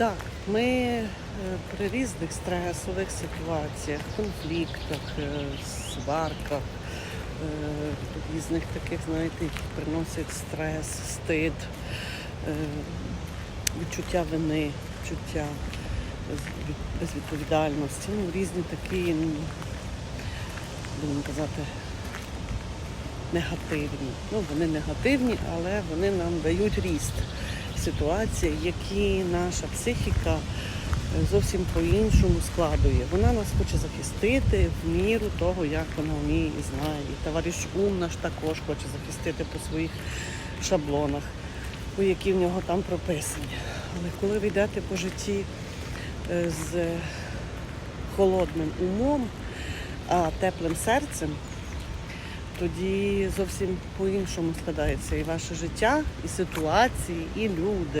Так, ми е, при різних стресових ситуаціях, конфліктах, е, сварках, е, різних таких, знаєте, які приносять стрес, стид, відчуття вини, відчуття безвідповідальності, ну, різні такі, будемо казати, негативні. Ну, вони негативні, але вони нам дають ріст ситуації, які наша психіка е, зовсім по-іншому складує. Вона нас хоче захистити в міру того, як вона вміє і знає. І товариш ум наш також хоче захистити по своїх шаблонах, які в нього там прописані. Але коли ви йдете по житті е, з холодним умом, а теплим серцем, тоді зовсім по-іншому складається і ваше життя, і ситуації, і люди.